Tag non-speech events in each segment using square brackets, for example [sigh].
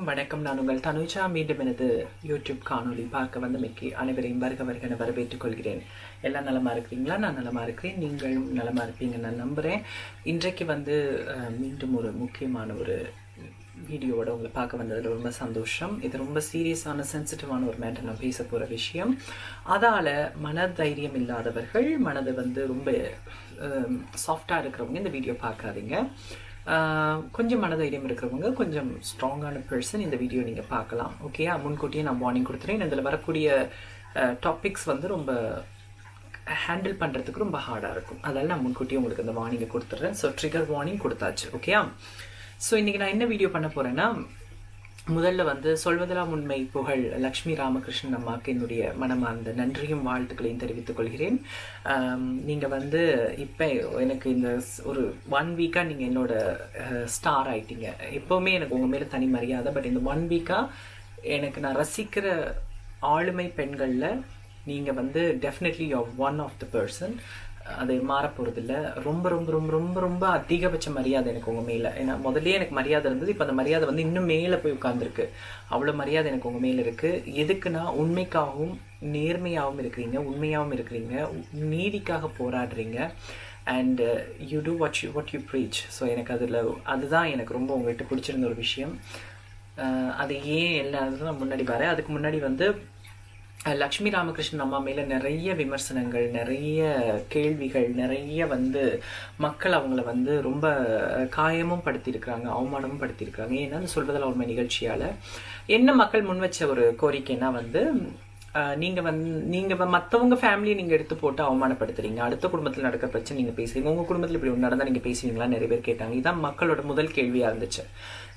அனைவருக்கும் வணக்கம். நான் உங்கள் தனுஜா. மீண்டும் எனது யூடியூப் காணொளி பார்க்க வந்தமைக்கு அனைவரையும் வருக வருகன வரவேற்றுக் கொள்கிறேன். எல்லாம் நலமாக இருக்கிறீங்களா? நான் நலமாக இருக்கிறேன். நீங்களும் நலமாக இருப்பீங்க நான் நம்புகிறேன் இன்றைக்கு வந்து மீண்டும் ஒரு முக்கியமான ஒரு வீடியோவோட உங்களை பார்க்க வந்ததில் ரொம்ப சந்தோஷம். இது ரொம்ப சீரியஸான சென்சிட்டிவான ஒரு மேட்டர் நான் பேச போகிற விஷயம். அதால் மனதைரியம் இல்லாதவர்கள் மனது வந்து ரொம்ப சாஃப்டாக இருக்கிறவங்க இந்த வீடியோ பார்க்காதீங்க. கொஞ்சம் மனதைரியம் இருக்கிறவங்க கொஞ்சம் ஸ்ட்ராங்கான பர்சன் இந்த வீடியோ நீங்கள் பார்க்கலாம். ஓகேயா முன்கூட்டியே நான் வார்னிங் கொடுத்துறேன். இதில் வரக்கூடிய டாபிக்ஸ் வந்து ரொம்ப ஹேண்டில் பண்ணுறதுக்கு ரொம்ப ஹார்டாக இருக்கும். அதனால் நான் முன்கூட்டியே உங்களுக்கு அந்த வார்னிங்கை கொடுத்துட்றேன் ஸோ ட்ரிகர் வார்னிங் கொடுத்தாச்சு. ஓகேயா ஸோ இன்றைக்கி நான் என்ன வீடியோ பண்ண போகிறேன்னா முதல்ல வந்து சொல்வதெல்லாம் உண்மை. புகழ் லக்ஷ்மி ராமகிருஷ்ணன் அம்மாவுக்கு என்னுடைய மனமார்ந்த நன்றியும் வாழ்த்துக்களையும் தெரிவித்துக் கொள்கிறேன். நீங்கள் வந்து இப்போ எனக்கு இந்த ஒரு ஒன் வீக்காக நீங்கள் என்னோட ஸ்டார் ஆயிட்டீங்க. எப்போவுமே எனக்கு உங்கள் மேலே தனி மரியாதை பட் இந்த ஒன் வீக்காக எனக்கு நான் ரசிக்கிற ஆளுமை பெண்களில் நீங்கள் வந்து definitely you one of the person அது மாற போகிறதில்ல ரொம்ப ரொம்ப ரொம்ப ரொம்ப ரொம்ப அதிகபட்ச மரியாதை எனக்கு உங்கள் மேலே. ஏன்னா முதல்லயே எனக்கு மரியாதை இருந்தது இப்போ அந்த மரியாதை வந்து இன்னும் மேலே போய் உட்காந்துருக்கு அவ்வளோ மரியாதை எனக்கு உங்கள் மேலே இருக்குது எதுக்குன்னா உண்மைக்காகவும் நேர்மையாகவும் இருக்கிறீங்க உண்மையாகவும் இருக்கிறீங்க நீதிக்காக போராடுறீங்க. And you do what you what you preach so எனக்கு அதில் அதுதான் எனக்கு ரொம்ப உங்கள்கிட்ட பிடிச்சிருந்த ஒரு விஷயம். Uh, அது ஏன் எல்லாத்தையும் நான் முன்னாடி வரேன் அதுக்கு முன்னாடி வந்து லக்ஷ்மி ராமகிருஷ்ணன் அம்மா மேலே நிறைய விமர்சனங்கள் நிறைய கேள்விகள் நிறைய வந்து மக்கள் அவங்கள வந்து ரொம்ப காயமும் படுத்தியிருக்கிறாங்க அவமானமும் படுத்தியிருக்கிறாங்க. ஏன்னா அந்த சொல்வதில் உண்மை நிகழ்ச்சியால. என்ன மக்கள் முன் வச்ச ஒரு கோரிக்கைனா வந்து நீங்கள் நீங்க வந்து நீங்க மத்தவங்க ஃபேமிலியை நீங்க எடுத்து போட்டு அவமானப்படுத்துறீங்க. அடுத்த குடும்பத்தில் நடக்கிற பிரச்சனை நீங்க பேசுறீங்க உங்க குடும்பத்தில் இப்படி ஒன்று நடந்தா நீங்க பேசுவீங்களா? நிறைய பேர் கேட்டாங்க. இதுதான் மக்களோட முதல் கேள்வியா இருந்துச்சு.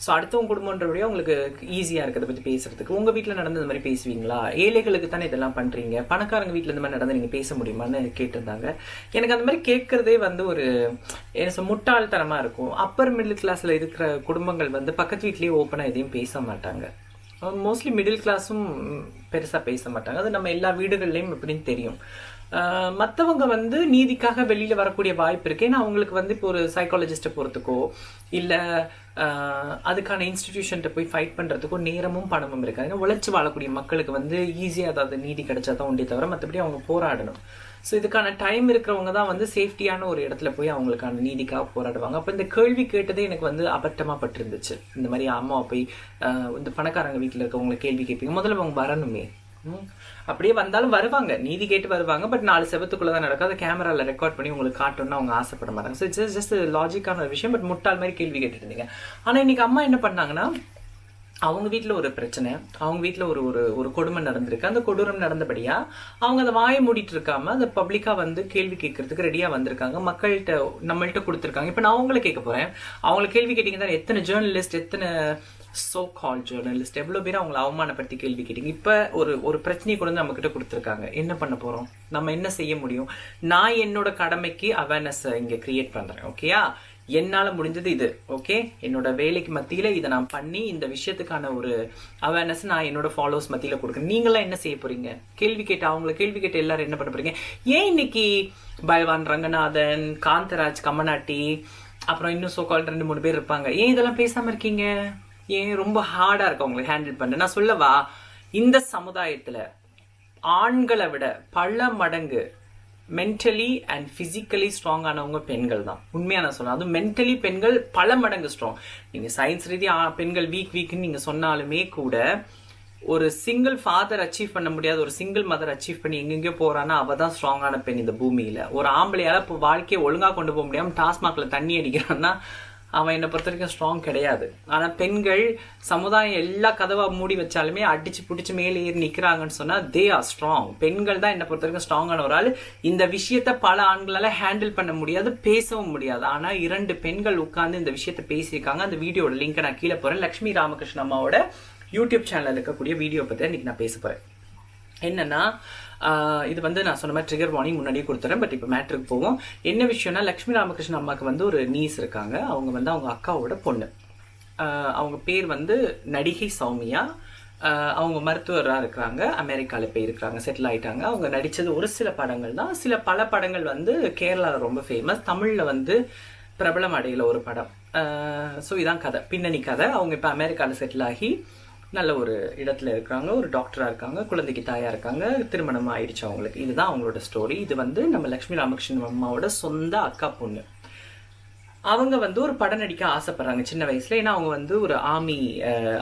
ஸோ அடுத்தவங்க குடும்பன்றபடியே உங்களுக்கு ஈஸியா இருக்கிறத பற்றி பத்தி பேசுறதுக்கு உங்க வீட்டில் நடந்த இந்த மாதிரி பேசுவீங்களா? ஏழைகளுக்கு தானே இதெல்லாம் பண்றீங்க. பணக்காரங்க வீட்டில் இந்த மாதிரி நடந்து நீங்க பேச முடியுமான்னு கேட்டிருந்தாங்க. எனக்கு அந்த மாதிரி கேட்கறதே வந்து ஒரு என்ன முட்டாள்தனமா இருக்கும். அப்பர் மிடில் கிளாஸ்ல இருக்கிற குடும்பங்கள் வந்து பக்கத்து வீட்லயே ஓப்பனா எதையும் பேச மாட்டாங்க. மோஸ்ட்லி மிடில் கிளாஸும் பெருசாக பேச மாட்டாங்க. அது நம்ம எல்லா வீடுகள்லையும் எப்படின்னு தெரியும். Uh, மற்றவங்க வந்து நீதிக்காக வெளியில் வரக்கூடிய வாய்ப்பு இருக்கு. ஏன்னா அவங்களுக்கு வந்து இப்போ ஒரு சைக்காலஜிஸ்ட்டை போகிறதுக்கோ இல்லை uh, அதுக்கான இன்ஸ்டிடியூஷன்கிட்ட போய் ஃபைட் பண்ணுறதுக்கோ நேரமும் பணமும் இருக்காது. ஏன்னா உழைச்சி வாழக்கூடிய மக்களுக்கு வந்து ஈஸியாக அதாவது நீதி கிடைச்சாதான் உண்டே தவிர மற்றபடி அவங்க போராடணும். ஸோ இதுக்கான டைம் இருக்கிறவங்க தான் வந்து சேஃப்டியான ஒரு இடத்துல போய் அவங்களுக்கான நீதிக்காக போராடுவாங்க. அப்போ இந்த கேள்வி கேட்டதே எனக்கு வந்து அபத்தமாக பட்டிருந்துச்சு. இந்த மாதிரி அம்மா போய் இந்த பணக்காரங்க வீட்டில் இருக்கவங்களை கேள்வி கேட்பீங்க முதல்ல அவங்க வரணுமே. அப்படியே வந்தாலும் வருவாங்க. நீதி கேட்டு வருவாங்க. பட் நாலு செவத்துக்குள்ளே தான் நடக்கும். அதை கேமராவில் ரெக்கார்ட் பண்ணி உங்களுக்கு காட்டணும்னு அவங்க ஆசைப்பட மாட்டாங்க. ஸோ இட்ஸ் ஜஸ்ட் லாஜிக்கான ஒரு விஷயம். பட் முட்டாள் மாதிரி கேள்வி கேட்டுட்டு இருந்தீங்க. இன்னைக்கு அம்மா என்ன பண்ணாங்கன்னா அவங்க வீட்டில் ஒரு பிரச்சனை அவங்க வீட்டில் ஒரு ஒரு ஒரு கொடுமை நடந்திருக்கு. அந்த கொடூரம் நடந்தபடியா அவங்க அதை வாயை மூடிட்டு இருக்காம அதை பப்ளிக்காக வந்து கேள்வி கேட்கறதுக்கு ரெடியாக வந்திருக்காங்க. மக்கள்கிட்ட நம்மள்ட்ட கொடுத்துருக்காங்க. இப்போ நான் அவங்கள கேட்க போறேன். அவங்கள கேள்வி கேட்டீங்கன்னா எத்தனை ஜேர்னலிஸ்ட் எத்தனை சோ கால் ஜேர்னலிஸ்ட் எவ்வளவு பேர் அவங்கள அவமானப்படுத்தி கேள்வி கேட்டீங்க? இப்போ ஒரு ஒரு பிரச்சனையை கொண்டு வந்து நம்ம கிட்ட கொடுத்துருக்காங்க. என்ன பண்ண போறோம்? நம்ம என்ன செய்ய முடியும்? நான் என்னோட கடமைக்கு அவேர்னஸ் இங்கே கிரியேட் பண்றேன் ஓகேயா என்னால் முடிஞ்சது இது. ஓகே என்னோட வேலைக்கு மத்தியில் இதை நான் பண்ணி இந்த விஷயத்துக்கான ஒரு அவேர்னஸ் நான் என்னோட ஃபாலோவர்ஸ் மத்தியில் கொடுக்குறேன். நீங்களாம் என்ன செய்ய போறீங்க? கேள்வி கேட்ட அவங்கள கேள்வி கேட்ட எல்லாரும் என்ன பண்ண போறீங்க? ஏன் இன்னைக்கு பல்வான் ரங்கநாதன் காந்தராஜ் கமனாட்டி அப்புறம் இன்னும் சோகால் ரெண்டு மூணு பேர் இருப்பாங்க. ஏன் இதெல்லாம் பேசாமல் இருக்கீங்க? ஏன் ரொம்ப ஹார்டாக இருக்கு அவங்களுக்கு ஹேண்டில் பண்ண? நான் சொல்லவா இந்த சமுதாயத்தில் ஆண்களை விட பல மடங்கு மென்டலி அண்ட் பிசிக்கலி ஸ்ட்ராங் ஆனவங்க பெண்கள் தான் உண்மையாக நான் சொல்றேன். அதுவும் மென்டலி பெண்கள் பல மடங்கு ஸ்ட்ராங் நீங்கள் சயின்ஸ் ரீதியாக ஆ, பெண்கள் வீக் வீக்னு நீங்கள் சொன்னாலுமே கூட ஒரு சிங்கிள் ஃபாதர் அச்சீவ் பண்ண முடியாத ஒரு சிங்கிள் மதர் அச்சீவ் பண்ணி எங்கெங்கேயோ போறான்னா அவ தான் ஸ்ட்ராங்கான பெண் இந்த பூமியில. ஒரு ஆம்பளையால இப்போ வாழ்க்கையை ஒழுங்கா கொண்டு போக முடியாம டாஸ்மாக்ல தண்ணி அடிக்கிறான்னா அவன் என்னை பொறுத்த வரைக்கும் ஸ்ட்ராங் கிடையாது. ஆனால் பெண்கள் சமுதாயம் எல்லா கதவை மூடி வச்சாலுமே அடிச்சு பிடிச்சி மேலே ஏறி நிற்கிறாங்கன்னு சொன்னால் தே ஆர் ஸ்ட்ராங் பெண்கள் தான் என்னை பொறுத்த வரைக்கும் ஸ்ட்ராங்கான ஒரு ஆள். இந்த விஷயத்த பல ஆண்களால் ஹேண்டில் பண்ண முடியாது பேசவும் முடியாது. ஆனால் இரண்டு பெண்கள் உட்காந்து இந்த விஷயத்த பேசியிருக்காங்க. அந்த வீடியோட லிங்க்கை நான் கீழே போகிறேன் லக்ஷ்மி ராமகிருஷ்ண அம்மாவோட யூடியூப் சேனலில் இருக்கக்கூடிய வீடியோ பற்றி இன்னைக்கு நான் பேச போகிறேன் என்னன்னா இது வந்து நான் சொன்ன மாதிரி ட்ரிகர் வார்னிங் முன்னாடியே கொடுத்துறேன் பட் இப்போ மேட்ருக்கு போவோம். என்ன விஷயம்னா லக்ஷ்மி ராமகிருஷ்ணன் அம்மாவுக்கு வந்து ஒரு நீஸ் இருக்காங்க. அவங்க வந்து அவங்க அக்காவோட பொண்ணு. அவங்க பேர் வந்து நடிகை சௌமியா. அவங்க மருத்துவராக இருக்கிறாங்க. அமெரிக்காவில் போய் இருக்கிறாங்க. செட்டில் ஆகிட்டாங்க அவங்க நடித்தது ஒரு சில படங்கள் தான். சில பல படங்கள் வந்து கேரளாவில் ரொம்ப ஃபேமஸ் தமிழில் வந்து பிரபலம் அடையில ஒரு படம். ஸோ இதான் கதை. பின்னணி கதை. அவங்க இப்போ அமெரிக்காவில் செட்டில் ஆகி நல்ல ஒரு இடத்துல இருக்காங்க ஒரு டாக்டராக இருக்காங்க குழந்தைக்கு தாயாக இருக்காங்க திருமணம் ஆயிடுச்சு அவங்களுக்கு. இதுதான் அவங்களோட ஸ்டோரி இது வந்து நம்ம லக்ஷ்மி ராமகிருஷ்ணன் அம்மாவோட சொந்த அக்கா பொண்ணு. அவங்க வந்து ஒரு படம் நடிக்க ஆசைப்படுறாங்க சின்ன வயசுல. ஏன்னா அவங்க வந்து ஒரு ஆர்மி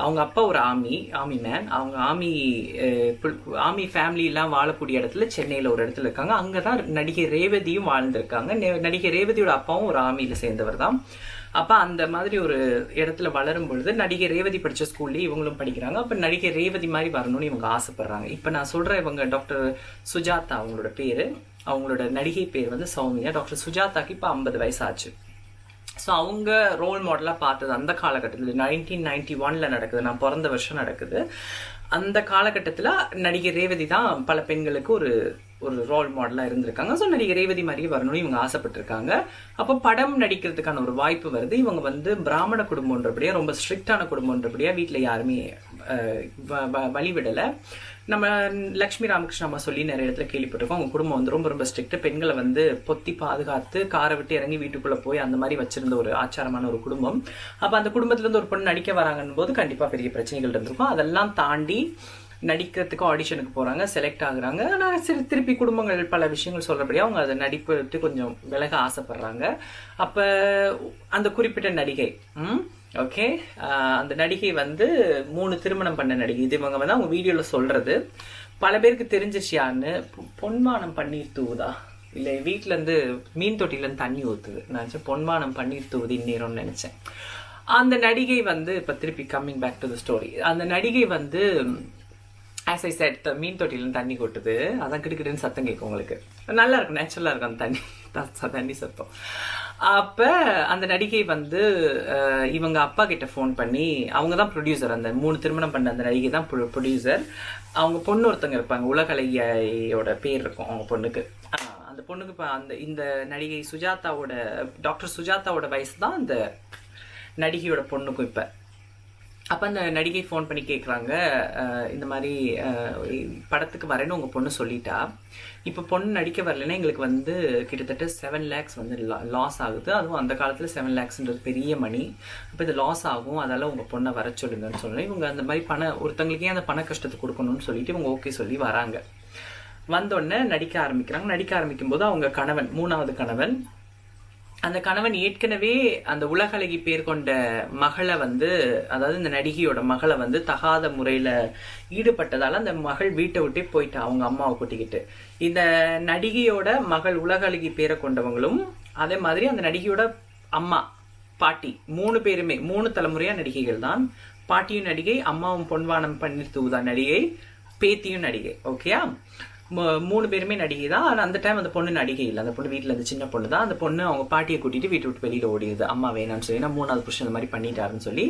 அவங்க அப்பா ஒரு ஆர்மி ஆர்மி மேன் அவங்க ஆர்மி ஆர்மி ஃபேமிலி எல்லாம் வாழக்கூடிய இடத்துல சென்னையில ஒரு இடத்துல இருக்காங்க. அங்கதான் நடிகை ரேவதியும் வாழ்ந்திருக்காங்க. நடிகை ரேவதியோட அப்பாவும் ஒரு ஆர்மியில சேர்ந்தவர் தான். அப்போ அந்த மாதிரி ஒரு இடத்துல வளரும் பொழுது நடிகை ரேவதி படித்த ஸ்கூல்லேயே இவங்களும் படிக்கிறாங்க. அப்போ நடிகை ரேவதி மாதிரி வரணும்னு இவங்க ஆசைப்படுறாங்க. இப்போ நான் சொல்கிற இவங்க டாக்டர் சுஜாதா அவங்களோட பேர் அவங்களோட நடிகை பேர் வந்து சௌமியா. டாக்டர் சுஜாதாக்கு இப்போ ஐம்பது வயசு ஆச்சு ஸோ அவங்க ரோல் மாடலாக பார்த்தது அந்த காலகட்டத்தில் நைன்டீன் நைன்டி ஒனில் நடக்குது. நான் பிறந்த வருஷம் நடக்குது. அந்த காலகட்டத்தில் நடிகை ரேவதி தான் பல பெண்களுக்கு ஒரு ஒரு ரோல் மாடலாக இருந்திருக்காங்க. ஸோ நடிகை ரேவதி மாதிரியே வரணும்னு இவங்க ஆசைப்பட்டிருக்காங்க. அப்போ படம் நடிக்கிறதுக்கான ஒரு வாய்ப்பு வருது. இவங்க வந்து பிராமண குடும்பன்றபடியாக ரொம்ப ஸ்ட்ரிக்டான குடும்பன்றபடியாக வீட்டில் யாருமே வ- வழிவிடலை. நம்ம லக்ஷ்மி ராமகிருஷ்ண அம்மா சொல்லி நிறைய இடத்துல கேள்விப்பட்டிருக்கோம். அவங்க குடும்பம் வந்து ரொம்ப ரொம்ப ஸ்ட்ரிக்ட் பெண்களை வந்து பொத்தி பாதுகாத்து காரை விட்டு இறங்கி வீட்டுக்குள்ளே போய் அந்த மாதிரி வச்சிருந்த ஒரு ஆச்சாரமான ஒரு குடும்பம். அப்போ அந்த குடும்பத்துலேருந்து ஒரு பொண்ணு நடிக்க வராங்கன்னு போது கண்டிப்பாக பெரிய பிரச்சனைகள் இருந்திருக்கும். அதெல்லாம் தாண்டி நடிக்கிறதுக்கும் ஆடிஷனுக்கு போகிறாங்க செலக்ட் ஆகுறாங்க. ஆனால் சரி திருப்பி குடும்பங்கள் பல விஷயங்கள் சொல்கிறபடி அவங்க அதை நடிப்பு கொஞ்சம் விலக ஆசைப்படுறாங்க. அப்போ அந்த குறிப்பிட்ட நடிகை ம் ஓகே அந்த நடிகை வந்து மூணு திருமணம் பண்ண நடிகை. இது இவங்க வந்து அவங்க வீடியோவில் சொல்கிறது பல பேருக்கு தெரிஞ்சிச்சு யாருன்னு. பொன்மானம் பன்னீர் தூவுதா? இல்லை வீட்டிலேருந்து மீன் தொட்டிலேருந்து தண்ணி ஊற்றுது நான் நினச்சேன் பொன்மானம் பன்னீர் தூவுது இந்நேரம்னு நினச்சேன். அந்த நடிகை வந்து இப்போ திருப்பி coming back to the story அந்த நடிகை வந்து ஆஸ் ஐ செட் மீன் தொட்டிலும் தண்ணி கொட்டுது. அதான் கிடுக்கிட்டுன்னு சத்தம் கேட்கும் உங்களுக்கு. நல்லா இருக்கும் நேச்சுரலாக இருக்கும் அந்த தண்ணி. [laughs] த- தண்ணி சத்தம். அப்போ அந்த நடிகை வந்து இவங்க அப்பா கிட்ட ஃபோன் பண்ணி அவங்க தான் ப்ரொடியூசர் அந்த மூணு திருமணம் பண்ண அந்த நடிகை தான் ப்ரொடியூசர் அவங்க பொண்ணு ஒருத்தங்க இருப்பாங்க உலகலையோட பேர் இருக்கும் அவங்க பொண்ணுக்கு. அந்த பொண்ணுக்கு இப்போ அந்த இந்த நடிகை சுஜாதாவோட டாக்டர் சுஜாதாவோட வயசு தான் அந்த நடிகையோட பொண்ணுக்கும் இப்போ. அப்போ அந்த நடிகை ஃபோன் பண்ணி கேட்குறாங்க இந்த மாதிரி படத்துக்கு வரேன்னு உங்கள் பொண்ணு சொல்லிட்டா. இப்போ பொண்ணு நடிக்க வரலைன்னா எங்களுக்கு வந்து கிட்டத்தட்ட செவன் லேக்ஸ் வந்து லாஸ் ஆகுது. அதுவும் அந்த காலத்தில் செவன் லேக்ஸ்ன்றது பெரிய மணி இப்போ இது லாஸ் ஆகும். அதால் உங்கள் பொண்ணை வர சொல்லுங்கன்னு சொல்லி இவங்க அந்த மாதிரி பண ஒருத்தங்களுக்கே அந்த பண கஷ்டத்தை கொடுக்கணும்னு சொல்லிட்டு இவங்க ஓகே சொல்லி வராங்க. வந்தோடனே நடிக்க ஆரம்பிக்கிறாங்க. நடிக்க ஆரம்பிக்கும் போது அவங்க கணவன் மூணாவது கணவன் அந்த கணவன் ஏற்கனவே அந்த உலகளகி பேர் கொண்ட மகளை வந்து அதாவது இந்த நடிகையோட மகளை வந்து தகாத முறையில் ஈடுபட்டதால அந்த மகள் வீட்டை விட்டே போயிட்டா அவங்க அம்மாவை கூட்டிக்கிட்டு. இந்த நடிகையோட மகள் உலகளகி பேரை கொண்டவங்களும் அதே மாதிரி அந்த நடிகையோட அம்மா பாட்டி மூணு பேருமே மூணு தலைமுறையா நடிகைகள் தான். பாட்டியும் நடிகை அம்மாவும் பொன்வானம் பன்னீர் தூதா நடிகை பேத்தியும் நடிகை. ஓகேயா? மூணு பேருமே நடிகை தான் ஆனால் அந்த டைம் அந்த பொண்ணு நடிகை இல்லை. அந்த பொண்ணு வீட்டில் அந்த சின்ன பொண்ணு தான் அந்த பொண்ணு அவங்க பாட்டியை கூட்டிட்டு வீட்டை விட்டு வெளியில் ஓடிடுது. அம்மா வேணாம்னு சொல்லி நான் மூணாவது புருஷன் இந்த மாதிரி பண்ணிட்டாருன்னு சொல்லி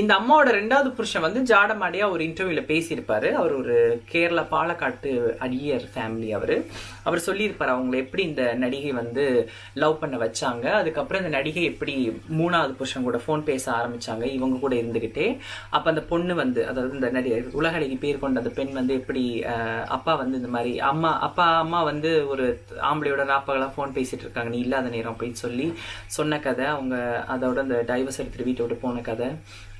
இந்த அம்மாவோட ரெண்டாவது புருஷன் வந்து ஜாடமாடியாக ஒரு இன்டர்வியூல பேசியிருப்பாரு. அவர் ஒரு கேரளா பாலக்காட்டு அடியர் ஃபேமிலி அவர். அவர் சொல்லியிருப்பார் அவங்களை எப்படி இந்த நடிகை வந்து லவ் பண்ண வச்சாங்க. அதுக்கப்புறம் இந்த நடிகை எப்படி மூணாவது புருஷன் கூட ஃபோன் பேச ஆரம்பிச்சாங்க. இவங்க கூட இருந்துக்கிட்டே அப்போ அந்த பொண்ணு வந்து அதாவது இந்த நடி உலகழகி பேர் கொண்ட அந்த பெண் வந்து எப்படி அப்பா வந்து இந்த மாதிரி அம்மா அப்பா அம்மா வந்து ஒரு ஆம்பளையோட ராப்பகலா ஃபோன் பேசிட்டு இருக்காங்க நீ இல்லாத நேரம் அப்படின்னு சொல்லி சொன்ன கதை. அவங்க அதோட அந்த டைவர்ஸ் எடுத்துட்டு வீட்டை விட்டு போன கதை.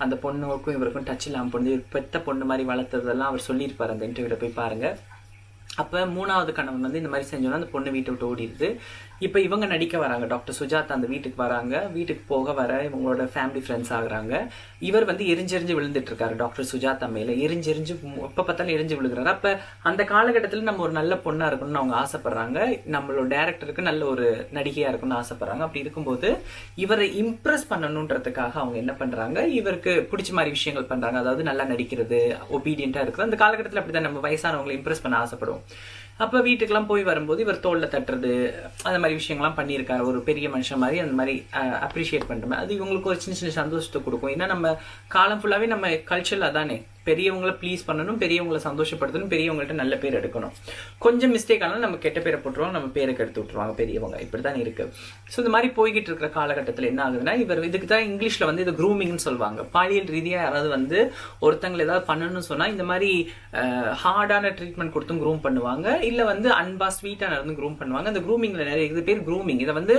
அந்த பொண்ணுக்கும் இவருக்கும் டச் இல்லாமல் பொண்ணு பெத்த பொண்ணு மாதிரி வளர்த்ததெல்லாம் அவர் சொல்லியிருப்பார் அந்த இன்டர்வியூவில் போய் பாருங்க. அப்போ மூணாவது கணவன் வந்து இந்த மாதிரி செஞ்சோன்னா அந்த பொண்ணு வீட்டை விட்டு ஓடிடுது. இப்போ இவங்க நடிக்க வராங்க. டாக்டர் சுஜாதா அந்த வீட்டுக்கு வராங்க. வீட்டுக்கு போக வர இவங்களோட ஃபேமிலி ஃப்ரெண்ட்ஸ் ஆகுறாங்க. இவர் வந்து எரிஞ்செறிஞ்சு விழுந்துட்டு இருக்காரு. டாக்டர் சுஜாதா மேல எரிஞ்செறிஞ்சு எப்ப பார்த்தாலும் எரிஞ்சு விழுகிறாரு. அப்ப அந்த காலகட்டத்தில் நம்ம ஒரு நல்ல பொண்ணா இருக்கணும்னு அவங்க ஆசைப்படுறாங்க. நம்மளோட டேரக்டருக்கு நல்ல ஒரு நடிகையா இருக்கணும்னு ஆசைப்படுறாங்க. அப்படி இருக்கும்போது இவரை இம்ப்ரெஸ் பண்ணணுன்றதுக்காக அவங்க என்ன பண்றாங்க? இவருக்கு பிடிச்ச மாதிரி விஷயங்கள் பண்றாங்க. அதாவது நல்லா நடிக்கிறது ஒபீடியண்டா இருக்கிறது. அந்த காலகட்டத்தில் அப்படிதான் நம்ம வயசானவங்களை இம்ப்ரெஸ் பண்ண ஆசைப்படுவோம். அப்போ வீட்டுக்கெல்லாம் போய் வரும்போது இவர் தோல்ல தட்டுறது அந்த மாதிரி விஷயங்கள்லாம் பண்ணியிருக்காரு. ஒரு பெரிய மனுஷன் மாதிரி அந்த மாதிரி அப்ரிஷியேட் பண்ணுற மாதிரி. அது இவங்களுக்கு ஒரு சின்ன சின்ன சந்தோஷத்தை கொடுக்கும். ஏன்னா நம்ம காலம் ஃபுல்லாவே நம்ம கல்ச்சரில் தானே பெரியவங்களை ப்ளீஸ் பண்ணணும் பெரியவங்கள சந்தோஷப்படுத்தணும் பெரியவங்கள்ட்ட நல்ல பேர் எடுக்கணும். கொஞ்சம் மிஸ்டேக் ஆனால் நம்ம கெட்ட பேரை போட்டுருவாங்க நம்ம பேருக்கு எடுத்து விட்டுருவாங்க பெரியவங்க. இப்படி தான் இருக்கு. ஸோ இந்த மாதிரி போய்கிட்டு இருக்கிற காலகட்டத்தில் என்ன ஆகுதுன்னா இவர் இதுக்கு தான் இங்கிலீஷில் வந்து இது க்ரூமிங்னு சொல்லுவாங்க. பாலியல் ரீதியாக யாராவது வந்து ஒருத்தங்களை ஏதாவது பண்ணணும்னு சொன்னால் இந்த மாதிரி ஹார்டான ட்ரீட்மெண்ட் கொடுத்தும் க்ரூம் பண்ணுவாங்க. இல்லை வந்து அன்பா ஸ்வீட்டாக நடந்து க்ரூம் பண்ணுவாங்க. அந்த க்ரூமிங்கில் நிறைய இது பேர் க்ரூமிங் இதை வந்து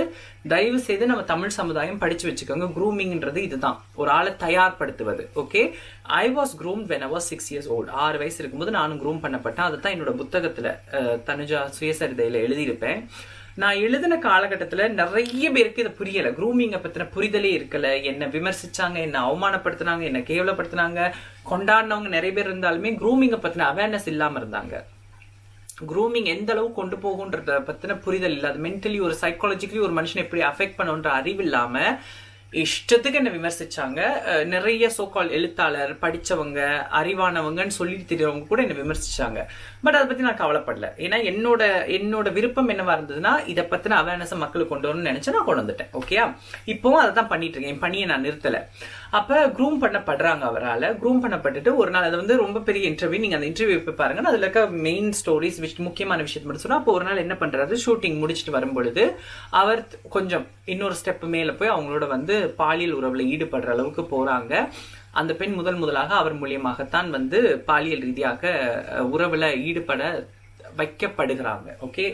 தயவு செய்து நம்ம தமிழ் சமுதாயம் படிச்சு வச்சுக்கோங்க. க்ரூமிங்ன்றது இதுதான். ஒரு ஆளை தயார்படுத்துவது. Okay I was groom when I was six years old ஆறு வயசு இருக்கும்போது நானும் க்ரூம் பண்ணப்பட்டேன். அதை தான் என்னோட புத்தகத்தில் தனுஜா சுயசரிதையில் எழுதியிருப்பேன். நான் எழுதின காலகட்டத்தில் நிறைய பேருக்கு இதை புரியலை. க்ரூமிங்கை பற்றின புரிதலே இருக்கல. என்னை விமர்சிச்சாங்க என்னை அவமானப்படுத்தினாங்க என்னை கேவலப்படுத்தினாங்க கொண்டாடினவங்க நிறைய பேர் இருந்தாலுமே க்ரூமிங்கை பற்றின அவேர்னஸ் இல்லாமல் இருந்தாங்க. க்ரூமிங் எந்த அளவு கொண்டு போகுன்றத பற்றின புரிதல் இல்லை அது மென்டலி ஒரு சைக்காலஜிக்கலி ஒரு மனுஷனை எப்படி அஃபெக்ட் பண்ணுன்ற அறிவு இல்லாமல் இஷ்டத்துக்கு என்ன விமர்சிச்சாங்க. நிறைய சோகால் எழுத்தாளர் படிச்சவங்க அறிவானவங்கன்னு சொல்லி தெரியறவங்க கூட என்ன விமர்சிச்சாங்க. பட் அதை பத்தி நான் கவலைப்படல. ஏன்னா என்னோட என்னோட விருப்பம் என்னவா இருந்ததுன்னா இதை பத்தின அவேர்னஸ் மக்களுக்கு கொண்டு வரணும்னு நினச்சி நான் கொண்டு வந்துட்டேன். ஓகேயா இப்போவும் அதை தான் பண்ணிட்டு இருக்கேன். என் பணியை நான் நிறுத்தலை. அப்போ க்ரூம் பண்ணப்படுறாங்க அவரால். க்ரூம் பண்ணப்பட்டுட்டு ஒரு நாள் அது வந்து ரொம்ப பெரிய இன்டர்வியூ நீங்கள் அந்த இன்டர்வியூ போய் பாருங்க அதில் இருக்க மெயின் ஸ்டோரிஸ் முக்கியமான விஷயத்தை மட்டும் சொன்னால் அப்போ ஒரு நாள் என்ன பண்ணுறாரு ஷூட்டிங் முடிச்சுட்டு வரும்பொழுது அவர் கொஞ்சம் இன்னொரு ஸ்டெப் மேலே போய் அவங்களோட வந்து பாலியல் உறவில் ஈடுபடுற அளவுக்கு போகிறாங்க அந்த பெண் முதல் முதலாக அவர் மூலியமாகத்தான் வந்து பாலியல் ரீதியாக உறவில் உறவுல ஈடுபட வைக்கப்படுகிறாங்க. Okay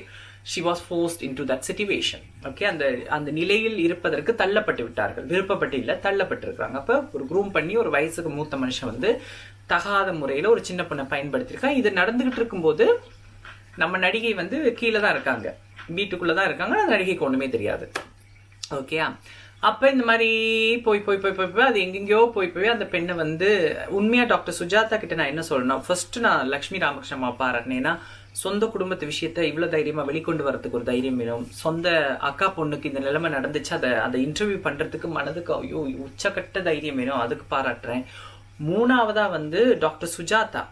she was forced in to that situation okay அந்த அந்த நிலையில் இருப்பதற்கு தள்ளப்பட்டு விட்டார்கள். விருப்பப்பட்டு இல்லை தள்ளப்பட்டிருக்கிறாங்க அப்போ ஒரு க்ரூம் பண்ணி ஒரு வயசுக்கு மூத்த மனுஷன் வந்து தகாத முறையில் ஒரு சின்ன பொண்ணை பயன்படுத்தியிருக்கான். இது நடந்துகிட்டு இருக்கும்போது நம்ம நடிகை வந்து கீழே தான் இருக்காங்க. வீட்டுக்குள்ளே தான் இருக்காங்க. நடிகைக்கு ஒன்றுமே தெரியாது. ஓகேயா அப்போ இந்த மாதிரி போய் போய் போய் போய் போய் அது எங்கெங்கேயோ போய் போய் அந்த பெண்ணை வந்து உண்மையா டாக்டர் சுஜாதா கிட்ட நான் என்ன சொல்லணும்? ஃபர்ஸ்ட் நான் லக்ஷ்மி ராமகிருஷ்ணம்மா பாராட்டினேன்னா சொந்த குடும்பத்து விஷயத்த இவ்வளோ தைரியமா வெளிக்கொண்டு வரதுக்கு ஒரு தைரியம் வேணும். சொந்த அக்கா பொண்ணுக்கு இந்த நிலைமை நடந்துச்சு அதை அதை இன்டர்வியூ பண்றதுக்கு மனதுக்கு ஐயோ உச்சக்கட்ட தைரியம் வேணும். அதுக்கு பாராட்டுறேன். மூணாவதா வந்து டாக்டர் சுஜாதா.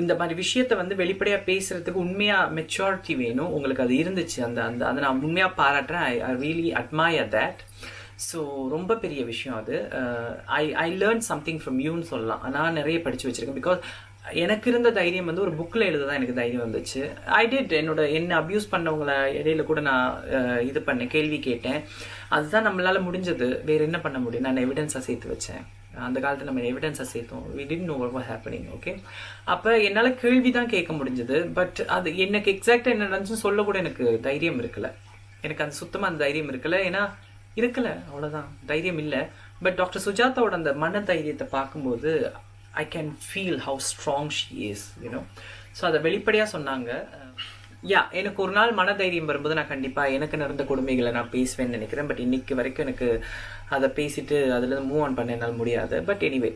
இந்த மாதிரி விஷயத்த வந்து வெளிப்படையா பேசுறதுக்கு உண்மையா மெச்சூரிட்டி வேணும். உங்களுக்கு அது இருந்துச்சு. அந்த அந்த அதை நான் உண்மையா பாராட்டுறேன். I I really admire that so ரொம்ப பெரிய விஷயம் அது. I I learn something from யூன்னு சொல்லலாம். நான் நிறைய படிச்சு வச்சிருக்கேன். பிகாஸ் எனக்கு இருந்த தைரியம் வந்து ஒரு புக்கில் எழுத தான் எனக்கு தைரியம் வந்துச்சு. ஐ டிட் என்னோட என்ன அப்யூஸ் பண்ணவங்கள இடையில கூட நான் uh, இது பண்ணேன். கேள்வி கேட்டேன். அதுதான் நம்மளால முடிஞ்சது. வேற என்ன பண்ண முடியும்? நான் எவிடன்ஸை சேர்த்து வச்சேன். அந்த காலத்தில் நம்ம எவிடன்ஸை சேர்த்தோம். We did know what happening okay அப்போ என்னால் கேள்வி தான் கேட்க முடிஞ்சது. பட் அது எனக்கு எக்ஸாக்டாக என்ன நடந்துச்சுன்னு சொல்ல கூட எனக்கு தைரியம் இருக்கல. எனக்கு அந்த சுத்தமாக அந்த தைரியம் இருக்கல. ஏன்னா இருக்கல அவ்வளோதான் தைரியம் இல்லை. பட் டாக்டர் சுஜாதாவோட அந்த மன தைரியத்தை பார்க்கும்போது I can feel how strong she is you know so அதை வெளிப்படையாக சொன்னாங்க. யா எனக்கு ஒரு நாள் மன தைரியம் வரும்போது நான் கண்டிப்பாக எனக்கு நடந்த கொடுமைகளை நான் பேசுவேன்னு நினைக்கிறேன். பட் இன்னைக்கு வரைக்கும் எனக்கு அதை பேசிட்டு அதுலேருந்து மூவ் ஆன் பண்ண என்னால் முடியாது. But anyway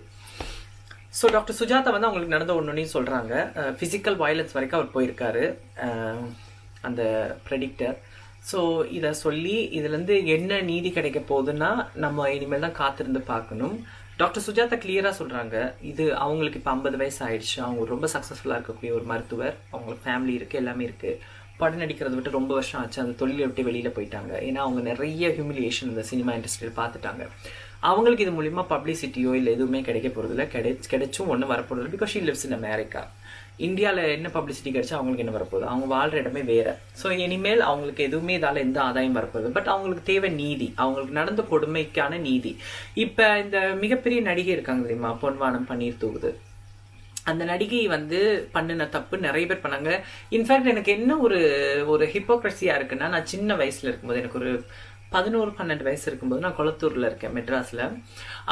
so doctor Sujatha வந்து அவங்களுக்கு நடந்த ஒன்றுனையும் சொல்கிறாங்க ஃபிசிக்கல் வயலன்ஸ் வரைக்கும் அவர் போயிருக்காரு. அந்த ப்ரெடிக்டர் ஸோ இதை சொல்லி இதுலேருந்து என்ன நீதி கிடைக்க போகுதுன்னா நம்ம இனிமேல் தான் காத்திருந்து பார்க்கணும். டாக்டர் சுஜாதா கிளியராக சொல்கிறாங்க இது அவங்களுக்கு இப்போ ஐம்பது வயசு ஆயிடுச்சு. அவங்க ரொம்ப சக்ஸஸ்ஃபுல்லாக இருக்கக்கூடிய ஒரு மருத்துவர். அவங்களுக்கு ஃபேமிலி இருக்குது எல்லாமே இருக்குது படம் நடிக்கிறத விட்டு ரொம்ப வருஷம் ஆச்சு. அந்த தொழிலை விட்டு வெளியில் போயிட்டாங்க. ஏன்னா அவங்க நிறைய ஹியூமிலியேஷன் இந்த சினிமா இண்டஸ்ட்ரியில் பார்த்துட்டாங்க. அவங்களுக்கு இது மூலிமா பப்ளிசிட்டியோ இல்லை எதுவுமே கிடைக்க போகிறதில்ல கிடை கிடைச்சும் ஒன்றும் வரப்போகிறது because she lives in America இந்தியாவில் என்ன பப்ளிசிட்டி கிடைச்சா அவங்களுக்கு என்ன வரப்போகுது? அவங்க வாழ்கிற இடமே வேறு. ஸோ இனிமேல் அவங்களுக்கு எதுவுமே இதால் எந்த ஆதாயம் வரப்போகுது. பட் அவங்களுக்கு தேவை நீதி. அவங்களுக்கு நடந்த கொடுமைக்கான நீதி. இப்போ இந்த மிகப்பெரிய நடிகை இருக்காங்க தெரியுமா? பொன்வானம் பன்னீர் தூகுது அந்த நடிகை வந்து பண்ணின தப்பு நிறைய பேர் பண்ணாங்க. இன்ஃபேக்ட் எனக்கு என்ன ஒரு ஒரு ஹிப்போக்ரஸியா இருக்குன்னா நான் சின்ன வயசுல இருக்கும்போது எனக்கு ஒரு பதினோரு பன்னெண்டு வயசு இருக்கும்போது நான் கொளத்தூர்ல இருக்கேன் மெட்ராஸ்ல.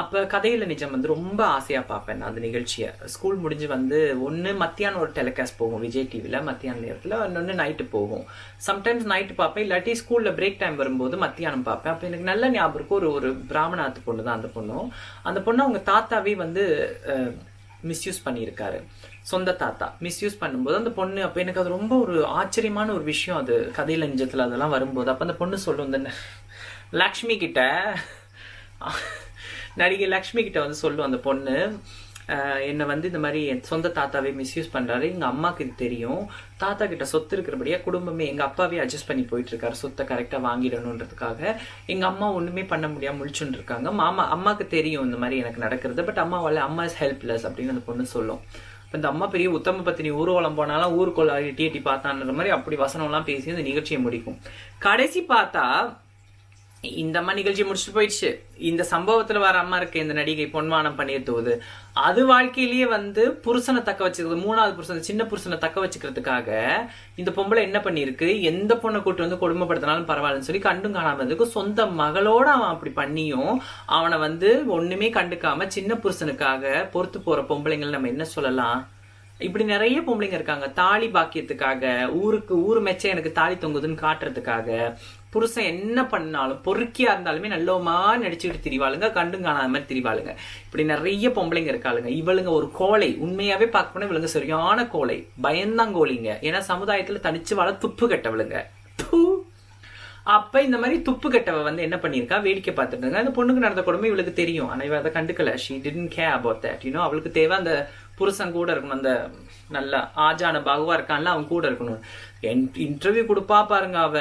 அப்போ கதையில நிஜம் வந்து ரொம்ப ஆசையா பார்ப்பேன் நான் அந்த நிகழ்ச்சியை. ஸ்கூல் முடிஞ்சு வந்து ஒன்று மத்தியானம் ஒரு டெலிகாஸ்ட் போகும் விஜய் டிவியில் மத்தியான நேரத்தில் இன்னொன்று நைட்டு போகும். சம்டைம்ஸ் நைட்டு பார்ப்பேன் இல்லாட்டி ஸ்கூல்ல பிரேக் டைம் வரும்போது மத்தியானம் பார்ப்பேன். அப்போ எனக்கு நல்ல ஞாபகம் இருக்கும் ஒரு ஒரு பிராமணாத்து பொண்ணு தான் அந்த பொண்ணும் அந்த பொண்ணு அவங்க தாத்தாவே வந்து மிஸ்யூஸ் பண்ணியிருக்காரு. சொந்த தாத்தா மிஸ்யூஸ் பண்ணும்போது அந்த பொண்ணு அப்போ எனக்கு அது ரொம்ப ஒரு ஆச்சரியமான ஒரு விஷயம் அது. கதையில நிஜத்தில் அதெல்லாம் வரும்போது. அப்போ அந்த பொண்ணு சொல்லும் இந்த லக்ஷ்மி கிட்ட நடிகை லக்ஷ்மி கிட்ட வந்து சொல்லும் அந்த பொண்ணு என்னை வந்து இந்த மாதிரி என் சொந்த தாத்தாவே மிஸ்யூஸ் பண்ணுறாரு எங்கள் அம்மாக்கு இது தெரியும். தாத்தா கிட்ட சொத்து இருக்கிறபடியா குடும்பமே எங்கள் அப்பாவே அட்ஜஸ்ட் பண்ணி போயிட்டு இருக்காரு சொத்தை கரெக்டாக வாங்கிடணுன்றதுக்காக. எங்கள் அம்மா ஒன்றுமே பண்ண முடியாமல் முழிச்சுட்டு இருக்காங்க மாமா அம்மாக்கு தெரியும் இந்த மாதிரி எனக்கு நடக்கிறது. பட் அம்மாவால் அம்மா இஸ் ஹெல்ப்லெஸ் அப்படின்னு அந்த பொண்ணு சொல்லும். இந்த அம்மா பெரிய உத்தம பத்தினி ஊர்வலம் போனாலும் ஊருக்குள்ள எட்டி எட்டி பார்த்தான்ற மாதிரி அப்படி வசனம்லாம் பேசி அந்த நிகழ்ச்சியை முடிக்கும். கடைசி பார்த்தா இந்த அம்மா நிகழ்ச்சி முடிச்சுட்டு போயிடுச்சு. இந்த சம்பவத்துல வர அம்மா இருக்கு இந்த நடிகை பொன்மானம் பண்ணியிருத்துவது அது வாழ்க்கையிலேயே வந்து புருஷனை தக்க வச்சுக்கிறது மூணாவது புருஷன் சின்ன புருஷனை தக்க வச்சுக்கிறதுக்காக இந்த பொம்பளை என்ன பண்ணிருக்கு எந்த பொண்ணை கூட்டு வந்து கொடுமைப்படுத்தினாலும் பரவாயில்லன்னு சொல்லி கண்டும் காணாம இருந்ததுக்கு சொந்த மகளோட அவன் அப்படி பண்ணியும் அவனை வந்து ஒண்ணுமே கண்டுக்காம சின்ன புருஷனுக்காக பொறுத்து போற பொம்பளைங்கள் நம்ம என்ன சொல்லலாம்? இப்படி நிறைய பொம்பளைங்க இருக்காங்க. தாலி பாக்கியத்துக்காக ஊருக்கு ஊர் மெச்ச எனக்கு தாலி தொங்குதுன்னு காட்டுறதுக்காக புருஷன் என்ன பண்ணாலும் பொறுக்கியா இருந்தாலுமே நல்லவமா நடிச்சுக்கிட்டு திரிவாளுங்க கண்டும் காணாத மாதிரி திரிவாளுங்க. இப்படி நிறைய பொம்பளைங்க இருக்காளுங்க. இவளுங்க ஒரு கோலை உண்மையாவே பார்க்க போனா இவளுங்க சரியான கோலை. பயந்தாங்கோலிங்க ஏன்னா சமுதாயத்துல தனிச்சு வாழ துப்பு கெட்டவளுங்க. அப்ப இந்த மாதிரி துப்பு கட்டவ வந்து என்ன பண்ணிருக்கா வேடிக்கை பார்த்துட்டு இருந்தா அந்த பொண்ணுக்கு நடந்த கொடுமை இவளுக்கு தெரியும். ஆனா இவ அதை கண்டுக்கல. She didn't care about that you know அவளுக்கு தேவை அந்த புருஷன் கூட இருக்கணும். அந்த நல்ல ஆஜான பாகுவா இருக்கான்ல அவன் கூட இருக்கணும். இன்டர்வியூ கொடுப்பா பாருங்க அவ.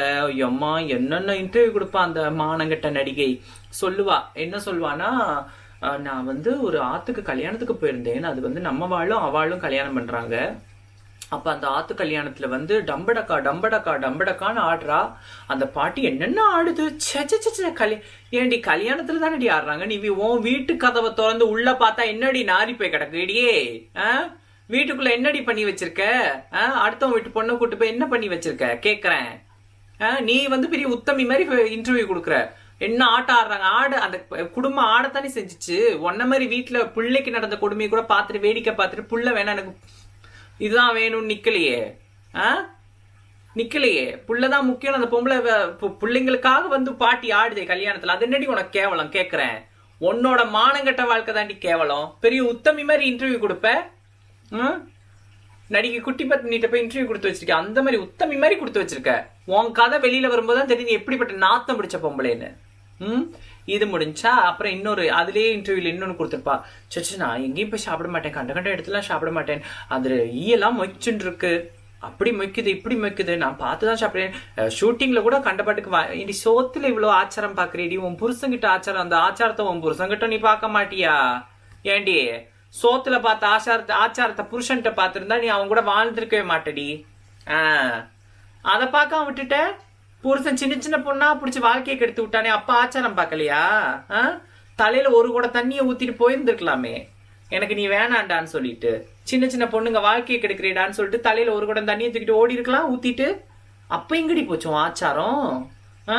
எம்மா என்னென்ன இன்டர்வியூ கொடுப்பா அந்த மானங்கட்ட நடிகை? சொல்லுவா. என்ன சொல்லுவானா நான் வந்து ஒரு ஆத்துக்கு கல்யாணத்துக்கு போயிருந்தேன். அது வந்து நம்ம வாழும் அவளும் கல்யாணம் பண்றாங்க. அப்ப அந்த ஆத்து கல்யாணத்துல வந்து டம்படக்கா டம்படக்கா டம்படக்கான்னு ஆடுறா. அந்த பாட்டி என்னென்ன ஆடுது? ச்சே, ச்சே, ஏன்டி கல்யாணத்துல தானடி ஆடுறாங்க? நீ உன் வீட்டு கதவை திறந்து உள்ள பார்த்தா என்னடி நாரி போய் கிடக்கு? இடியே ஆ? வீட்டுக்குள்ள என்னடி பண்ணி வச்சிருக்க? ஆ? அடுத்தவன் வீட்டு பொண்ணை கூட்டு போய் என்ன பண்ணி வச்சிருக்க? கேக்குறேன். ஆ, நீ வந்து பெரிய உத்தமி மாதிரி இன்டர்வியூ கொடுக்குற. என்ன ஆட்டம் ஆடுறாங்க? ஆடு அந்த குடும்பம் ஆடத்தானே செஞ்சுச்சு. ஒன்ன மாதிரி வீட்டுல பிள்ளைக்கு நடந்த கொடுமையை கூட பார்த்துட்டு வேடிக்கை பார்த்துட்டு புள்ள வேணா எனக்கு இதுதான் வேணும்னு நிக்கலையே. ஆ? நிக்கலையே. புள்ளதான் முக்கியம் அந்த பொம்பளை பு- பிள்ளைங்களுக்காக வந்து பாட்டி ஆடுதே கல்யாணத்துல. அது என்னடி உனக்கு கேவலம்? கேக்குறேன். உன்னோட மானங்கட்ட வாழ்க்கை தாண்டி கேவலம். பெரிய உத்தமி மாதிரி இன்டர்வியூ கொடுப்ப? ம்? நடிகை குட்டி பத்தினிட்ட போய் இன்டர்வியூ கொடுத்து வச்சிருக்க. அந்த மாதிரி உத்தமி மாதிரி கொடுத்து வச்சிருக்க. உன் கதை வெளியில வரும்போது தான் தெரியுது எப்படிப்பட்ட நாத்தம் பிடிச்ச பொம்பளைன்னு. ம்? இது முடிஞ்சா அப்புறம் இன்னொரு அதுலேயே இன்டர்வியூல இன்னொன்று கொடுத்துருப்பா. சச்சு நான் எங்கேயும் போய் சாப்பிட மாட்டேன். கண்ட கண்ட இடத்துலாம் சாப்பிட மாட்டேன். அதுல ஈயெல்லாம் மொய்ச்சுட்டு இருக்கு அப்படி மொய்க்குது இப்படி மொய்க்குது. நான் பார்த்து தான் சாப்பிட்றேன் ஷூட்டிங்கில் கூட கண்டபாட்டுக்கு வா- இனி சோத்துல இவ்வளோ ஆச்சாரம் பார்க்குறீடி உன் புருஷங்கிட்ட ஆச்சாரம் அந்த ஆச்சாரத்தை உன் புருஷங்கிட்ட நீ பார்க்க மாட்டியா? ஏண்டி? சோத்துல பார்த்த ஆச்சாரத்தை ஆச்சாரத்தை புருஷன்கிட்ட பார்த்துருந்தா நீ அவன் கூட வாழ்ந்திருக்கவே மாட்டடி. ஆ அதை பார்க்காம விட்டுட்ட புருஷன் சின்ன சின்ன பொண்ணா பிடிச்சி வாழ்க்கையை கெடுத்து விட்டானே அப்பா ஆச்சாரம் பார்க்கலையா? ஆ? தலையில ஒரு கூட தண்ணியை ஊத்திட்டு போயிருந்துருக்கலாமே. எனக்கு நீ வேணாண்டான்னு சொல்லிட்டு சின்ன சின்ன பொண்ணுங்க வாழ்க்கையை கெடுக்கிறீடான்னு சொல்லிட்டு தலையில ஒரு குடம் தண்ணியை தூக்கிட்டு ஓடி இருக்கலாம் ஊத்திட்டு அப்ப எங்கடி போச்சு ஆச்சாரம்? ஆ?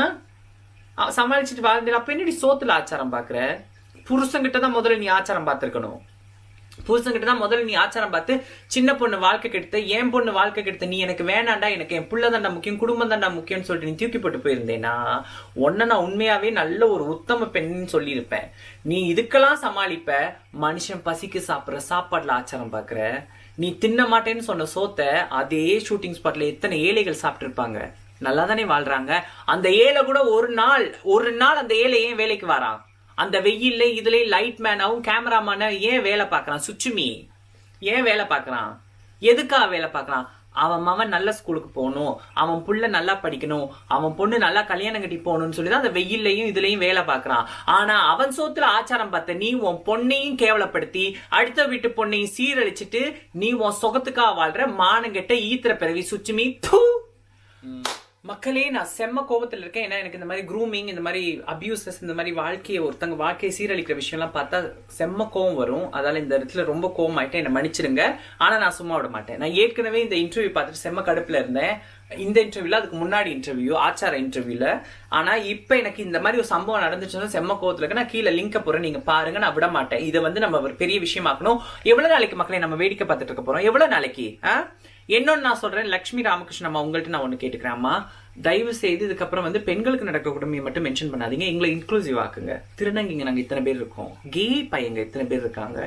சமாளிச்சுட்டு வாழ்ந்துட்டு அப்ப என்னடி சோத்துல ஆச்சாரம் பாக்குற புருஷன்கிட்ட தான் முதல்ல நீ ஆச்சாரம் பார்த்துருக்கணும். புருஷன்கிட்ட தான் முதல்ல நீ ஆச்சாரம் பார்த்து சின்ன பொண்ணு வாழ்க்கை கெடுத்த என் பொண்ணு வாழ்க்கை கெடுத்த நீ எனக்கு வேணாண்டா எனக்கு என் புள்ள தாண்டா முக்கியம் குடும்பம் தாண்டா முக்கியம்னு சொல்லிட்டு நீ தூக்கி போட்டு போயிருந்தேனா உன்னை நான் உண்மையாவே நல்ல ஒரு உத்தம பெண்ணுன்னு சொல்லியிருப்பேன். நீ இதுக்கெல்லாம் சமாளிப்ப மனுஷன் பசிக்கு சாப்பிடுற சாப்பாடுல ஆச்சாரம் பாக்குற நீ தின்ன மாட்டேன்னு சொன்ன சோத்தை அதே ஷூட்டிங் ஸ்பாட்ல எத்தனை ஏழைகள் சாப்பிட்டு இருப்பாங்க நல்லா தானே வாழ்றாங்க. அந்த ஏழை கூட ஒரு நாள் ஒரு நாள் அந்த ஏழை ஏன் வேலைக்கு வரான் அந்த வெயில்ல இதுல லைட் மேனாவும் கேமராமேனும் ஏன் வேலை பார்க்கறான்? சுச்சுமி ஏன் வேலை பார்க்கறான்? எதுக்காக வேலை பார்க்கறான்? அவன் மவன் நல்ல ஸ்கூலுக்கு போகணும். அவன் புள்ள நல்லா படிக்கணும். அவன் பொண்ணு நல்லா கல்யாணம் கட்டி போகணும்னு சொல்லி தான் அந்த வெயில்லையும் இதுலயும் வேலை பார்க்கறான். ஆனா அவன் சோத்துல ஆச்சாரம் பார்த்த நீ உன் பொண்ணையும் கேவலப்படுத்தி அடுத்த வீட்டு பொண்ணையும் சீரழிச்சிட்டு நீ உன் சொகத்துக்காக வாழ்ற மானங்கெட்ட ஈத்திர பிறவி சுச்சுமி தூ! மக்களே நான் செம்ம கோபத்தில் இருக்கேன். ஏன்னா எனக்கு இந்த மாதிரி க்ரூமிங் இந்த மாதிரி அபியூசஸ் இந்த மாதிரி வாழ்க்கையை ஒருத்தங்க வாழ்க்கையை சீரழிக்கிற விஷயம்லாம் பார்த்தா செம்ம கோவம் வரும். அதால இந்த இடத்துல ரொம்ப கோவம் ஆகிட்டேன் என்னை மன்னிச்சிருங்க. ஆனால் நான் சும்மா விட மாட்டேன். நான் ஏற்கனவே இந்த இன்டர்வியூ பார்த்துட்டு செம்ம கடுப்பில் இருந்தேன். இந்த இன்டர்வியூல அதுக்கு முன்னாடி இன்டர்வியூ ஆச்சார இன்டர்வியூல ஆனா இப்ப எனக்கு இந்த மாதிரி ஒரு சம்பவம் நடந்துச்சுன்னா செம்ம கோவத்துல இருக்கு. நான் கீழே லிங்க போறேன் நீங்க பாருங்க. நான் விட மாட்டேன். இதை வந்து நம்ம ஒரு பெரிய விஷயமாக்கணும். எவ்வளவு நாளைக்கு மக்களை நம்ம வேடிக்கை பார்த்துட்டு இருக்க போறோம்? எவ்வளவு நாளைக்கு? இன்னொன்று நான் சொல்கிறேன் லக்ஷ்மி ராமகிருஷ்ணன் அம்மா உங்கள்கிட்ட நான் ஒன்று கேட்டுக்கிறேன் அம்மா. தயவு செய்து இதுக்கப்புறம் வந்து பெண்களுக்கு நடக்க கொடுமையை மட்டும் மென்ஷன் பண்ணாதீங்க. எங்களை இன்க்ளூசிவ் ஆக்குங்க. திருநங்கைங்க நாங்கள் இத்தனை பேர் இருக்கோம். கே பையங்க இத்தனை பேர் இருக்காங்க.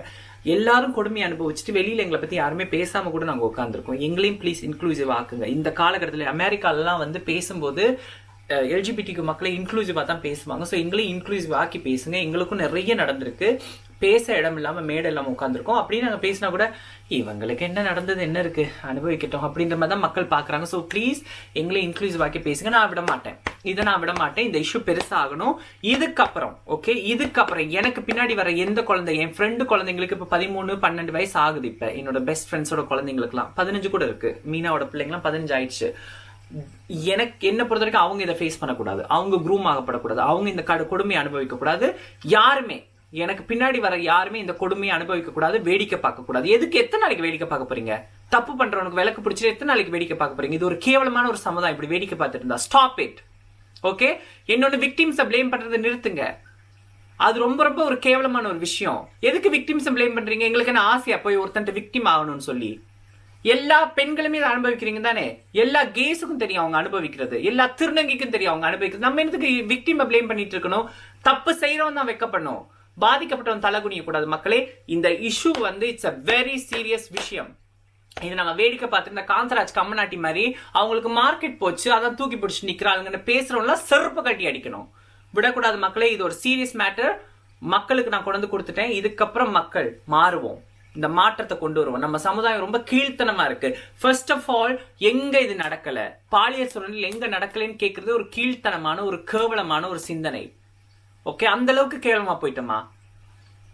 எல்லாரும் கொடுமையை அனுபவிச்சுட்டு வெளியில எங்களை பத்தி யாருமே பேசாம கூட நாங்கள் உட்காந்துருக்கோம் எங்களையும் ப்ளீஸ் இன்க்ளூசிவ் ஆக்குங்க. இந்த காலகட்டத்தில் அமெரிக்காலலாம் வந்து பேசும்போது எல்ஜிபிடிக்கு மக்களை இன்க்ளூசிவாக தான் பேசுவாங்க. ஸோ எங்களையும் இன்க்ளூசிவ் ஆக்கி பேசுங்க. எங்களுக்கும் நிறைய நடந்திருக்கு. பேச இடம் இல்லாமல் மேடை உட்காந்துருக்கோம் அப்படின்னு நாங்கள் பேசினா கூட இவங்களுக்கு என்ன நடந்தது? என்ன இருக்குது அனுபவிக்கட்டும். அப்படின்ற மாதிரி தான் மக்கள் பார்க்குறாங்க. ஸோ ப்ளீஸ் எங்களை இன்க்ளூசிவ் ஆக்கி பேசுங்க. நான் விட மாட்டேன். இதை நான் விட மாட்டேன். இந்த இஷ்யூ பெருசாகணும். இதுக்கப்புறம் ஓகே இதுக்கப்புறம் எனக்கு பின்னாடி வர எந்த குழந்தை என் ஃப்ரெண்டு குழந்தைங்களுக்கு இப்போ பதிமூணு பன்னெண்டு வயசு ஆகுது இப்போ. என்னோட பெஸ்ட் ஃப்ரெண்ட்ஸோட குழந்தைங்களுக்குலாம் பதினஞ்சு கூட இருக்குது மீனாவோட பிள்ளைங்களாம் பதினஞ்சு ஆயிடுச்சு. எனக்கு என்ன பொறுத்த வரைக்கும் அவங்க இதை ஃபேஸ் பண்ணக்கூடாது. அவங்க குரூம் ஆகப்படக்கூடாது. அவங்க இந்த கடு கொடுமையை அனுபவிக்கக்கூடாது. யாருமே எனக்கு பின்னாடி வர யாருமே இந்த கொடுமையை அனுபவிக்க கூடாது வேடிக்கை பார்க்க கூடாது. எதுக்கு எத்தனை நாளைக்கு வேடிக்கை பார்க்க போறீங்க? தப்பு பண்றவனுக்கு விளக்கு பிடிச்சிட்டு எத்தனை நாளைக்கு வேடிக்கை பார்க்க போறீங்க? இது ஒரு கேவலமான ஒரு சமுதாயம். இப்படி வேடிக்கை பார்த்துட்டு இருந்தா. ஸ்டாப் இட் ஓகே என்னோட விக்டிம்ஸை ப்ளேம் பண்றதை நிறுத்துங்க. அது ரொம்ப ரொம்ப ஒரு கேவலமான ஒரு விஷயம். எதுக்கு விக்டிம்ஸை ப்ளேம் பண்றீங்க? எங்களுக்கு என்ன ஆசையா? போய் ஒருத்தன்ட்டு விக்டிம் ஆகணும்னு சொல்லி. எல்லா பெண்களுமே இதை அனுபவிக்கிறீங்க தானே? எல்லா கேஸுக்கும் தெரியும் அவங்க அனுபவிக்கிறது. எல்லா திருநங்கைக்கும் தெரியும் அவங்க அனுபவிக்கிறது. நம்ம என்னத்துக்கு விக்டிமை பிளேம் பண்ணிட்டு இருக்கணும்? தப்பு செய்யறவன் தான் வைக்கப்படணும். பாதிக்கப்பட்டவன் தலைகுனிய கூடாது மக்களே. இந்த இஷ்யூ வந்து இட்ஸ் அ வெரி சீரியஸ் விஷயம். இது நம்ம வேடிக்கை பார்த்துருந்த காந்தராஜ் கம்மநாட்டி மாதிரி அவங்களுக்கு மார்க்கெட் போச்சு அதான் தூக்கி பிடிச்சி நிக்கிறாங்கன்னு பேசுறவங்கள செருப்பு கட்டி அடிக்கணும். விடக்கூடாது மக்களே இது ஒரு சீரியஸ் மேட்டர் மக்களுக்கு நான் கொண்டு வந்து கொடுத்துட்டேன். இதுக்கப்புறம் மக்கள் மாறுவோம். இந்த மாற்றத்தை கொண்டு வருவோம். நம்ம சமுதாயம் ரொம்ப கீழ்த்தனமா இருக்கு. ஃபர்ஸ்ட் ஆஃப் ஆல் எங்க இது நடக்கல? பாலியல் சூழலில் எங்க நடக்கலன்னு கேட்கறது ஒரு கீழ்த்தனமான ஒரு கேவலமான ஒரு சிந்தனை. ஓகே அந்த அளவுக்கு கேவலமா போயிட்டோமா?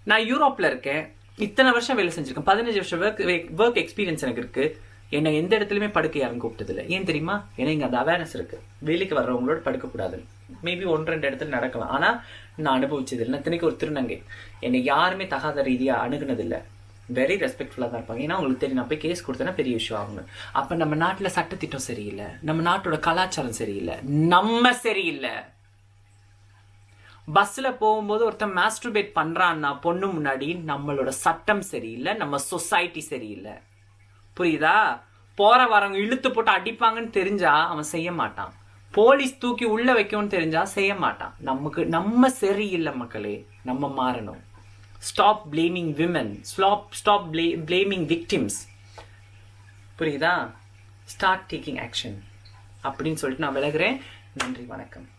நான் யூரோப்ல இருக்கேன். இத்தனை வருஷம் வேலை செஞ்சிருக்கேன். பதினஞ்சு வருஷம் ஒர்க் ஒர்க் எக்ஸ்பீரியன்ஸ் எனக்கு இருக்கு. என்னை எந்த இடத்துலயுமே படுக்க யாரும் கூப்பிட்டது இல்லை ஏன் தெரியுமா? ஏன்னா இங்க அந்த அவேர்னஸ் இருக்கு. வேலைக்கு வர்றவங்களோட படுக்க கூடாது மேபி ஒன்று ரெண்டு இடத்துல நடக்கலாம். ஆனா நான் அனுபவிச்சது இல்லை. இத்தனைக்கு ஒரு திருநங்கை. என்னை யாருமே தகாத ரீதியா அணுகுனதில்லை. வெரி ரெஸ்பெக்ட்ஃபுல்லாக தான் இருப்பாங்க. ஏன்னா உங்களுக்கு தெரியும். நான் போய் கேஸ் கொடுத்தேன்னா பெரிய விஷயம் ஆகணும் அப்போ நம்ம நாட்டில் சட்டத்திட்டம் சரியில்லை. நம்ம நாட்டோட கலாச்சாரம் சரியில்லை. நம்ம சரியில்லை. பஸ்ஸில் போகும்போது ஒருத்தன் மாஸ்டர்பேட் பண்ணுறான்னா பொண்ணு முன்னாடி நம்மளோட சட்டம் சரியில்லை நம்ம சொசைட்டி சரியில்லை. புரியுதா? போகிற வரவங்க இழுத்து போட்டு அடிப்பாங்கன்னு தெரிஞ்சா அவன் செய்ய மாட்டான். போலீஸ் தூக்கி உள்ள வைக்கும்னு தெரிஞ்சா செய்ய மாட்டான். நமக்கு நம்ம சரியில்லை மக்களே நம்ம மாறணும். Stop blaming women stop stop blaming victims புரியுதா? ஸ்டார்ட் டேக்கிங் ஆக்ஷன் அப்படின்னு சொல்லிட்டு நான் விலகிறேன். நன்றி வணக்கம்.